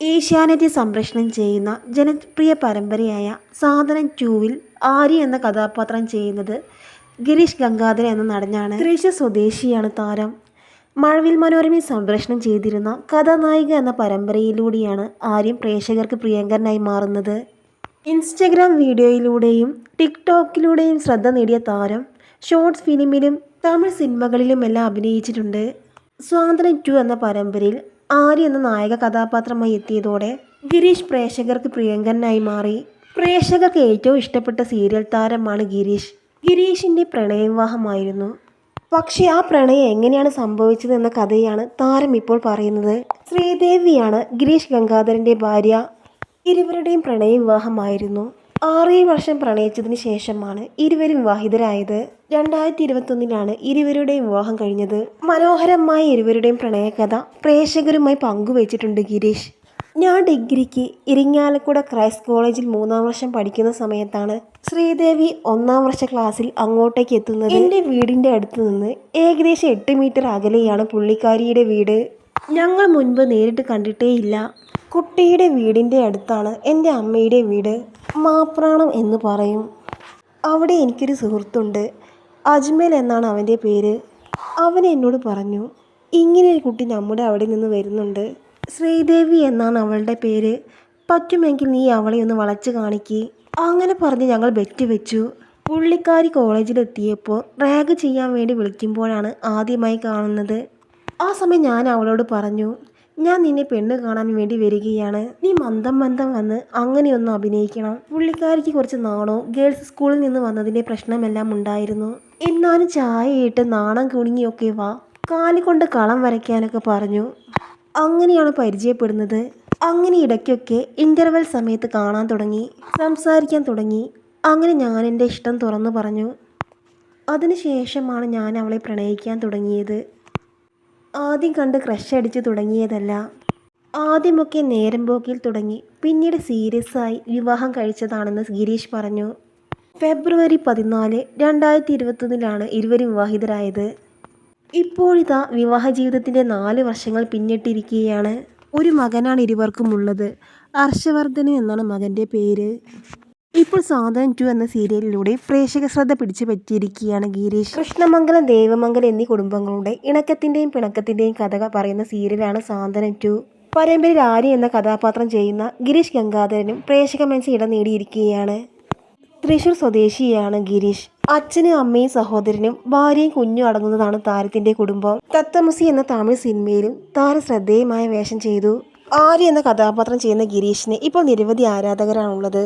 ഏഷ്യാനെറ്റ് സംപ്രേഷണം ചെയ്യുന്ന ജനപ്രിയ പരമ്പരയായ സാധനം ടൂവിൽ ആര്യ എന്ന കഥാപാത്രം ചെയ്യുന്നത് ഗിരീഷ് ഗംഗാധര എന്ന നടനാണ്. തൃശ്ശൂർ സ്വദേശിയാണ് താരം. മഴവിൽ മനോരമയിൽ സംപ്രേഷണം ചെയ്തിരുന്ന കഥാനായിക എന്ന പരമ്പരയിലൂടെയാണ് ആര്യം പ്രേക്ഷകർക്ക് പ്രിയങ്കരനായി മാറുന്നത്. ഇൻസ്റ്റഗ്രാം വീഡിയോയിലൂടെയും ടിക്ടോക്കിലൂടെയും ശ്രദ്ധ നേടിയ താരം ഷോർട്സ് ഫിലിമിലും തമിഴ് സിനിമകളിലുമെല്ലാം അഭിനയിച്ചിട്ടുണ്ട്. സ്വാതന്ത്ര്യം ടു എന്ന പരമ്പരയിൽ ആര്യ എന്ന നായക കഥാപാത്രമായി എത്തിയതോടെ ഗിരീഷ് പ്രേക്ഷകർക്ക് പ്രിയങ്കരനായി മാറി. പ്രേക്ഷകർക്ക് ഏറ്റവും ഇഷ്ടപ്പെട്ട സീരിയൽ താരമാണ് ഗിരീഷ്. ഗിരീഷിന്റെ പ്രണയവിവാഹമായിരുന്നു. പക്ഷേ ആ പ്രണയം എങ്ങനെയാണ് സംഭവിച്ചത് എന്ന കഥയാണ് താരം ഇപ്പോൾ പറയുന്നത്. ശ്രീദേവിയാണ് ഗിരീഷ് ഗംഗാധരന്റെ ഭാര്യ. ഇരുവരുടെയും പ്രണയ വിവാഹമായിരുന്നു ആറേഴ് വർഷം പ്രണയിച്ചതിന് ശേഷമാണ് ഇരുവരും വിവാഹിതരായത്. രണ്ടായിരത്തി ഇരുപത്തൊന്നിലാണ് ഇരുവരുടെയും വിവാഹം കഴിഞ്ഞത്. മനോഹരമായ ഇരുവരുടെയും പ്രണയകഥ പ്രേക്ഷകരുമായി പങ്കുവച്ചിട്ടുണ്ട് ഗിരീഷ്. ഞാൻ ഡിഗ്രിക്ക് ഇരിങ്ങാലക്കുട ക്രൈസ്റ്റ് കോളേജിൽ മൂന്നാം വർഷം പഠിക്കുന്ന സമയത്താണ് ശ്രീദേവി ഒന്നാം വർഷ ക്ലാസ്സിൽ അങ്ങോട്ടേക്ക് എത്തുന്നത്. എന്റെ വീടിന്റെ അടുത്ത് നിന്ന് ഏകദേശം എട്ട് മീറ്റർ അകലെയാണ് പുള്ളിക്കാരിയുടെ വീട്. ഞങ്ങൾ മുൻപ് നേരിട്ട് കണ്ടിട്ടേയില്ല. കുട്ടിയുടെ വീടിന്റെ അടുത്താണ് എന്റെ അമ്മയുടെ വീട്. മാപ്രാണം എന്ന് പറയും. അവിടെ എനിക്കൊരു സുഹൃത്തുണ്ട്. അജ്മൽ എന്നാണ് അവന്റെ പേര്. അവൻ എന്നോട് പറഞ്ഞു ഇങ്ങനെ ഒരു കുട്ടി നമ്മുടെ അവിടെ നിന്ന് വരുന്നുണ്ട്. ശ്രീദേവി എന്നാണ് അവളുടെ പേര്. പറ്റുമെങ്കിൽ നീ അവളെ ഒന്ന് വളച്ച് കാണിക്കി. അങ്ങനെ പറഞ്ഞ് ഞങ്ങൾ ബെറ്റ് വെച്ചു. പുള്ളിക്കാരി കോളേജിലെത്തിയപ്പോൾ റാഗ് ചെയ്യാൻ വേണ്ടി വിളിക്കുമ്പോഴാണ് ആദ്യമായി കാണുന്നത്. ആ സമയം ഞാൻ അവളോട് പറഞ്ഞു ഞാൻ നിന്നെ പെണ്ണ് കാണാൻ വേണ്ടി വരികയാണ്. നീ മന്ദം മന്ദം വന്ന് അങ്ങനെയൊന്നും അഭിനയിക്കണം. പുള്ളിക്കാരിക്ക് കുറച്ച് നാണോ? ഗേൾസ് സ്കൂളിൽ നിന്ന് വന്നതിന്റെ പ്രശ്നമെല്ലാം ഉണ്ടായിരുന്നു. എന്നാലും ചായയിട്ട് നാണം കുണുങ്ങിയൊക്കെ വാ. കാലി കൊണ്ട് കളം വരയ്ക്കാനൊക്കെ പറഞ്ഞു. അങ്ങനെയാണ് പരിചയപ്പെടുന്നത്. അങ്ങനെ ഇടയ്ക്കൊക്കെ ഇന്റർവെൽ സമയത്ത് കാണാൻ തുടങ്ങി. സംസാരിക്കാൻ തുടങ്ങി. അങ്ങനെ ഞാൻ എന്റെ ഇഷ്ടം തുറന്നു പറഞ്ഞു. അതിനുശേഷമാണ് ഞാൻ അവളെ പ്രണയിക്കാൻ തുടങ്ങിയത്. ആദ്യം കണ്ട് ക്രഷ് അടിച്ചു തുടങ്ങിയതല്ല. ആദ്യമൊക്കെ നേരം പോക്കിൽ തുടങ്ങി. പിന്നീട് സീരിയസ് ആയി വിവാഹം കഴിച്ചതാണെന്ന് ഗിരീഷ് പറഞ്ഞു. ഫെബ്രുവരി പതിനാല് രണ്ടായിരത്തി ഇരുപത്തൊന്നിലാണ് ഇരുവരും വിവാഹിതരായത്. ഇപ്പോഴിതാ വിവാഹ ജീവിതത്തിന്റെ നാല് വർഷങ്ങൾ പിന്നിട്ടിരിക്കുകയാണ്. ഒരു മകനാണ് ഇരുവർക്കും ഉള്ളത്. എന്നാണ് മകന്റെ പേര്. ഇപ്പോൾ സാധനം ടു എന്ന സീരിയലിലൂടെ പ്രേക്ഷക ശ്രദ്ധ പിടിച്ചു പറ്റിയിരിക്കുകയാണ് ഗിരീഷ്. കൃഷ്ണമംഗലം ദേവമംഗലം എന്നീ കുടുംബങ്ങളുടെ ഇണക്കത്തിന്റെയും പിണക്കത്തിന്റെയും കഥകൾ പറയുന്ന സീരിയലാണ് സ്വാതന്ത്ര്യം ടു. പരമ്പരയിൽ ആര്യ എന്ന കഥാപാത്രം ചെയ്യുന്ന ഗിരീഷ് ഗംഗാധരനും പ്രേക്ഷക മനസ്സിൽ ഇടം നേടിയിരിക്കുകയാണ്. തൃശൂർ സ്വദേശിയാണ് ഗിരീഷ്. അച്ഛനും അമ്മയും സഹോദരനും ഭാര്യയും കുഞ്ഞും അടങ്ങുന്നതാണ് താരത്തിന്റെ കുടുംബം. തത്തമുസി എന്ന തമിഴ് സിനിമയിലും താര ശ്രദ്ധേയമായ വേഷം ചെയ്തു. ആര്യ എന്ന കഥാപാത്രം ചെയ്യുന്ന ഗിരീഷിന് ഇപ്പോൾ നിരവധി ആരാധകരാണുള്ളത്.